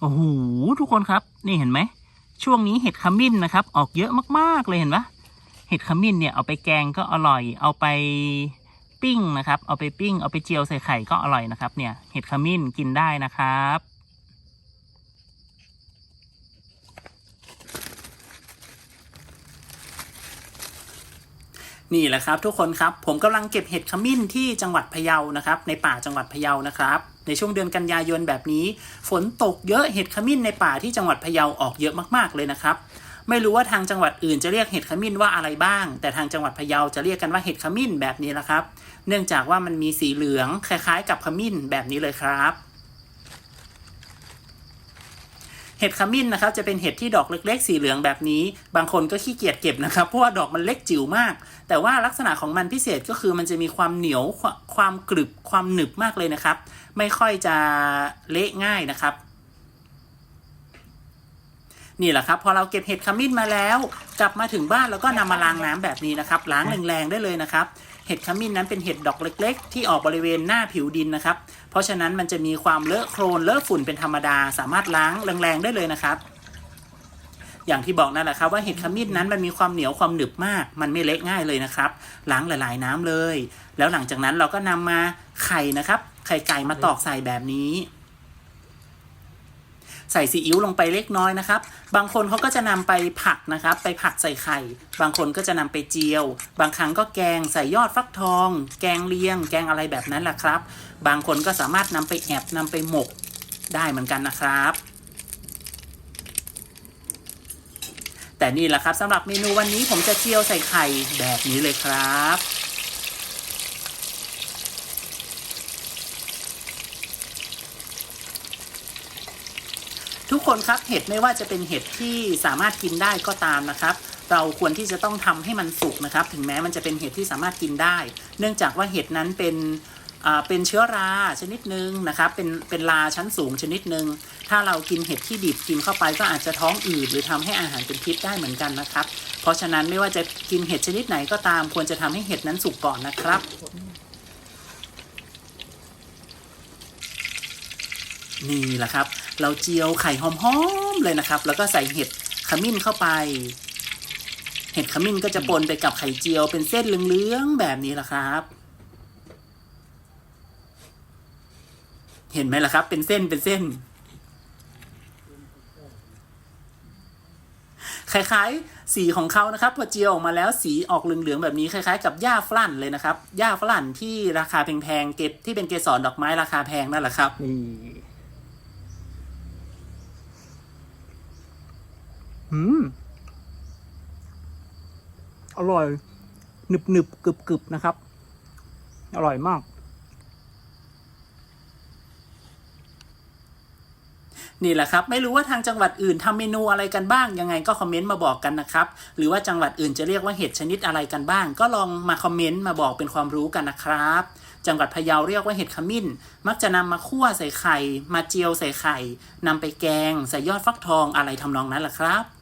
โอ้โหทุกคนครับ นี่เห็นไหม ช่วงนี้เห็ดขมิ้นนะครับ ออกเยอะมากๆเลยเห็นปะเห็ดขมิ้นเนี่ยเอาไปแกงก็อร่อย เอาไปปิ้งนะครับ เอาไปปิ้ง เอาไปเจียวใส่ไข่ก็อร่อยนะครับ เนี่ย เห็ดขมิ้นกินได้นะครับ นี่แหละครับทุกคนครับ ผมกำลังเก็บเห็ดขมิ้นที่จังหวัดพะเยานะครับ ในป่าจังหวัดพะเยานะครับ ในช่วงเดือนกันยายนแบบนี้ ฝนตกเยอะเห็ดขมิ้นในป่าที่จังหวัดพะเยาออกเยอะมากๆเลยนะครับ ไม่รู้ว่าทางจังหวัดอื่นจะเรียกเห็ดขมิ้นว่าอะไรบ้าง แต่ทางจังหวัดพะเยาจะเรียกกันว่าเห็ดขมิ้นแบบนี้แหละครับ เนื่องจากว่ามันมีสีเหลืองคล้ายๆ กับขมิ้นแบบนี้เลยครับ เห็ดขมิ้นนะครับจะเป็นเห็ดที่ดอกเล็กๆ สีเหลืองแบบนี้ บางคนก็ขี้เกียจเก็บนะครับ เพราะว่าดอกมันเล็กจิ๋วมาก แต่ว่าลักษณะของมันพิเศษก็คือมันจะมีความเหนียวควความกรึบความหนึบมากเลยนะครับ ไม่ค่อยจะเละง่ายนะครับ นี่แหละครับพอเราเก็บเห็ดขมิ้นมาแล้ว กลับมาถึงบ้านแล้วก็นำมาล้างน้ำแบบนี้นะครับล้างแรงๆได้เลยนะครับ เห็ดขมิ้นนั้นเป็นเห็ดดอกเล็ก ๆ ที่ออกบริเวณหน้าผิวดินนะครับ เพราะฉะนั้นมันจะมีความเลอะโครนเลอะฝุ่นเป็นธรรมดา สามารถล้างแรงๆได้เลยนะครับ อย่างที่บอกนั่นแหละครับว่าเห็ดขมิ้นนั้นมันมีความเหนียวความหนึบมาก มันไม่เละง่ายเลยนะครับ ล้างหลาย ๆ น้ำเลย แล้วหลังจากนั้นเราก็นำมาไข่นะครับ ไข่ไก่มาตอกใส่แบบนี้ ใส่ซีอิ๊วลงไปเล็กน้อยนะครับ บางคนเขาก็จะนำไปผัดนะครับ ไปผัดใส่ไข่ บางคนก็จะนำไปเจียว บางครั้งก็แกงใส่ยอดฟักทอง แกงเลียง แกงอะไรแบบนั้นแหละครับ บางคนก็สามารถนำไปแอบนำไปหมกได้เหมือนกันนะครับแต่นี่แหละครับสำหรับเมนูวันนี้ผมจะเจียวใส่ไข่แบบนี้เลยครับ ทุกคนครับเห็ดไม่ว่าจะเป็นเห็ดที่สามารถกินได้ก็ตามนะครับ เราควรที่จะต้องทำให้มันสุกนะครับ ถึงแม้มันจะเป็นเห็ดที่สามารถกินได้ เนื่องจากว่าเห็ดนั้นเป็นเป็นเชื้อราชนิดหนึ่งนะครับ เป็นเป็นราชั้นสูงชนิดหนึ่งถ้าเรากินเห็ดที่ดิบกินเข้าไปก็อาจจะท้องอืดหรือทำให้อาหารเป็นพิษได้เหมือนกันนะครับ เพราะฉะนั้นไม่ว่าจะกินเห็ดชนิดไหนก็ตาม ควรจะทำให้เห็ดนั้นสุกก่อนนะครับนี่แหละครับ เราเจียวไข่หอมๆเลยนะครับ แล้วก็ใส่เห็ดขมิ้นเข้าไป เห็ดขมิ้นก็จะปนไปกับไข่เจียวเป็นเส้นเหลืองๆแบบนี้แหละครับ เห็นไหมล่ะครับ เป็นเส้นเป็นเส้น คล้ายๆ สีของเขานะครับ พอเจียวออกมาแล้วสีออกเหลืองๆแบบนี้คล้ายๆ กับหญ้าฝรั่นเลยนะครับหญ้าฝรั่นที่ราคาแพงๆเก็บที่เป็นเกสรดอกไม้ราคาแพงนั่นแหละครับนี่ อืม อร่อย หนึบหนึบกรึบกรึบนะครับ อร่อยมาก นี่แหละครับ ไม่รู้ว่าทางจังหวัดอื่นทำเมนูอะไรกันบ้าง ยังไงก็คอมเมนต์มาบอกกันนะครับ หรือว่าจังหวัดอื่นจะเรียกว่าเห็ดชนิดอะไรกันบ้าง ก็ลองมาคอมเมนต์มาบอกเป็นความรู้กันนะครับจังหวัดพะเยาเรียกว่าเห็ดขมิ้น มักจะนำมาคั่วใส่ไข่ มาเจียวใส่ไข่นำไปแกง ใส่ยอดฟักทองอะไรทำนองนั้นแหละครับ